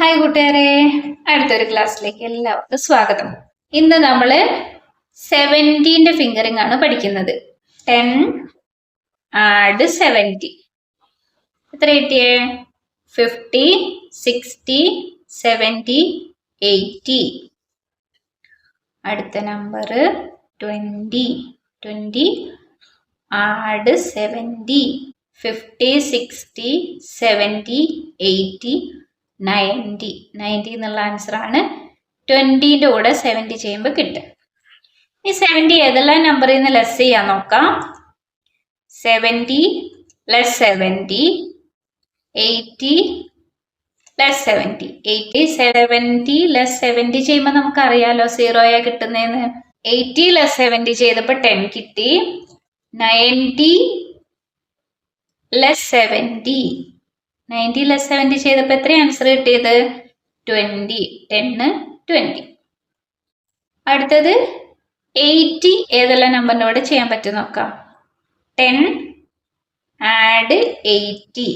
Hi കൂട്ടുകാരെ. അടുത്തൊരു ക്ലാസ്സിലേക്ക് എല്ലാവർക്കും സ്വാഗതം. ഇന്ന് നമ്മൾ സെവന്റീന്റെ ഫിംഗറിംഗ് ആണ് പഠിക്കുന്നത്. ടെൻ ആഡ് സെവന്റി എത്ര കിട്ടിയേ? ഫിഫ്റ്റി സിക്സ്റ്റി സെവന്റി എയ്റ്റി അടുത്ത number twenty twenty add seventy fifty sixty seventy eighty ninety. Ninety എന്നുള്ള ആൻസറാണ് ട്വന്റീന്റെ കൂടെ സെവന്റി ചെയ്യുമ്പോൾ കിട്ടും. ഈ സെവന്റി ഏതെല്ലാം നമ്പറിൽ നിന്ന് ലെസ് ചെയ്യാൻ നോക്കാം. Seventy less seventy eighty less seventy eighty seventy less seventy ചെയ്യുമ്പോൾ നമുക്കറിയാലോ സീറോയാ കിട്ടുന്നതെന്ന് എയ്റ്റി ലെസ് സെവന്റി ചെയ്തപ്പോൾ ടെൻ കിട്ടി. Ninety less seventy ninety less seventy ചെയ്തപ്പോൾ എത്ര ആൻസർ കിട്ടിയത്? ട്വന്റി ടെന്ന് ട്വന്റി അടുത്തത് എയ്റ്റി ഏതെല്ലാം നമ്പറിനോട് ചെയ്യാൻ പറ്റും നോക്കാം. Ten add eighty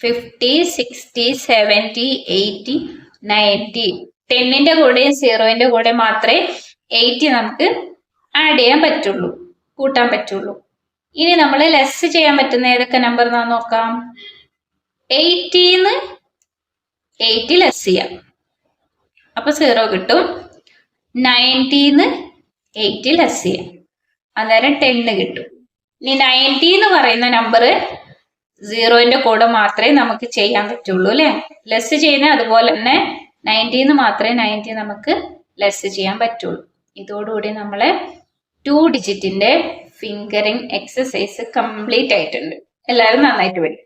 fifty sixty seventy eighty ninety ടെന്നിന്റെ കൂടെയും സീറോയിന്റെ കൂടെ മാത്രമേ എയ്റ്റി നമുക്ക് ആഡ് ചെയ്യാൻ പറ്റുള്ളൂ കൂട്ടാൻ പറ്റുള്ളൂ. ഇനി നമ്മൾ ലെസ് ചെയ്യാൻ പറ്റുന്ന ഏതൊക്കെ നമ്പർ നോക്കാം. എയ്റ്റീന്ന് എയ്റ്റി ലെസ് ചെയ്യാം. അപ്പൊ സീറോ കിട്ടും. നയന്റീന്ന് എയ്റ്റി ലെസ് ചെയ്യാം. അന്നേരം ടെന്ന് കിട്ടും. ഇനി നയന്റി എന്ന് പറയുന്ന നമ്പർ സീറോന്റെ കൂടെ മാത്രമേ നമുക്ക് ചെയ്യാൻ പറ്റുള്ളൂ അല്ലെ? ലെസ് ചെയ്യുന്ന അതുപോലെ തന്നെ നയന്റീന്ന് മാത്രമേ നയന്റി നമുക്ക് ലെസ് ചെയ്യാൻ പറ്റുള്ളൂ. ഇതോടുകൂടി നമ്മളെ ടു ഡിജിറ്റിന്റെ ഫിംഗറിംഗ് എക്സസൈസ് കംപ്ലീറ്റ് ആയിട്ടുണ്ട്. എല്ലാവരും നന്നായിട്ട് വരും